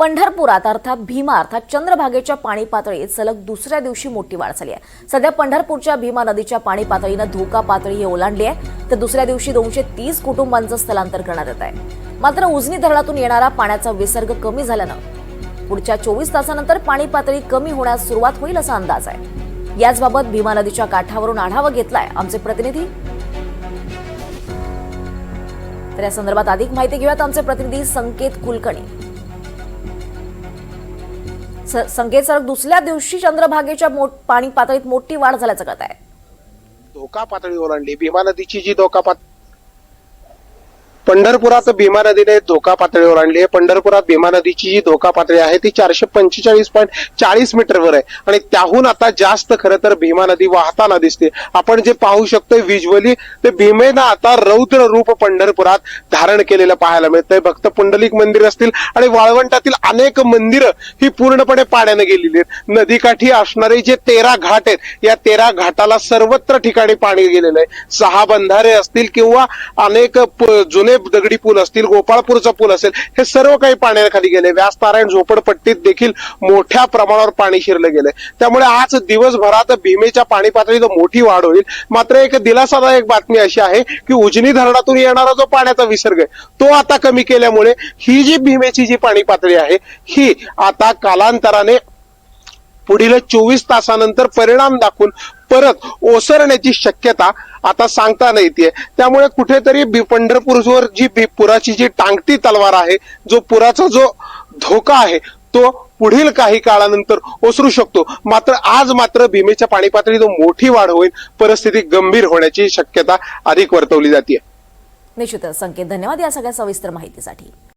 पंढरपुरात अर्थात भीमा अर्थात चंद्रभागेच्या पाणी पातळीत सलग दुसऱ्या दिवशी मोठी वाढ झाली आहे. सध्या पंढरपूरच्या भीमा नदीच्या पाणी पातळीनं धोका पातळी ओलांडली आहे. तर दुसऱ्या दिवशी दोनशे तीस कुटुंबांचं स्थलांतर करण्यात येत आहे. मात्र उजनी धरणातून येणारा पाण्याचा विसर्ग कमी झाल्यानं पुढच्या चोवीस तासानंतर पाणी पातळी कमी होण्यास सुरुवात होईल असा अंदाज आहे. याचबाबत भीमा नदीच्या काठावरून आढावा घेतलाय आमचे प्रतिनिधी. तर या संदर्भात अधिक माहिती घेऊयात आमचे प्रतिनिधी संकेत कुलकर्णी. स- सर दुसऱ्या दिवशी चंद्रभागेच्या पाणी पातळीत मोठी वाढ झाल्याचं कळत आहे धोका पातळी ओलांडली भीमा नदीची जी धोका पात पंढरपुरात भीमा नदीने धोका पातळीवर आणली आहे. पंढरपुरात भीमा नदीची जी धोका पातळी आहे ती चारशे पंचेचाळीस पॉईंट चाळीस मीटरवर आहे. आणि त्याहून आता जास्त खरं तर भीमा नदी वाहताना दिसते. आपण जे पाहू शकतोय विज्युअली ते भीमेनं आता रौद्र रूप पंढरपुरात धारण केलेलं पाहायला मिळतंय. भक्त पुंडलिक मंदिर असतील आणि वाळवंटातील अनेक मंदिरं ही पूर्णपणे पाण्याने गेलेली आहेत. नदीकाठी असणारे जे तेरा घाट आहेत या तेरा घाटाला सर्वत्र ठिकाणी पाणी गेलेलं आहे. सहा बंधारे असतील किंवा अनेक प- दगडी पूल असतील गोपाळपूरचा पूल असेल हे सर्व काही पाण्याखाली गेले. व्यास तारायण झोपडपट्टीत देखील मोठ्या प्रमाणावर पाणी शिरलं गेलंय त्यामुळे आज दिवसभरात भीमेच्या पाणी पातळीत मोठी वाढ होईल. मात्र एक दिलासादायक बातमी अशी आहे की उजनी धरणातून येणारा जो पाण्याचा विसर्ग आहे तो आता कमी केल्यामुळे ही जी भीमेची जी पाणी पातळी आहे ही आता कालांतराने पुढील चोवीस तासानंतर परिणाम दाखवून परत ओसरण्याची शक्यता आता सांगता नाही येते त्यामुळे कुठेतरी पंढरपूरवर जी भी पुराची जी टांगती तलवार आहे जो पुराचा जो धोका आहे तो पुढील काही काळानंतर ओसरू शकतो. मात्र आज मात्र भीमेच्या पाणी पातळीत मोठी वाढ होईल परिस्थिती गंभीर होण्याची शक्यता अधिक वर्तवली जाते निश्चितच. संकेत धन्यवाद या सगळ्या सविस्तर माहितीसाठी.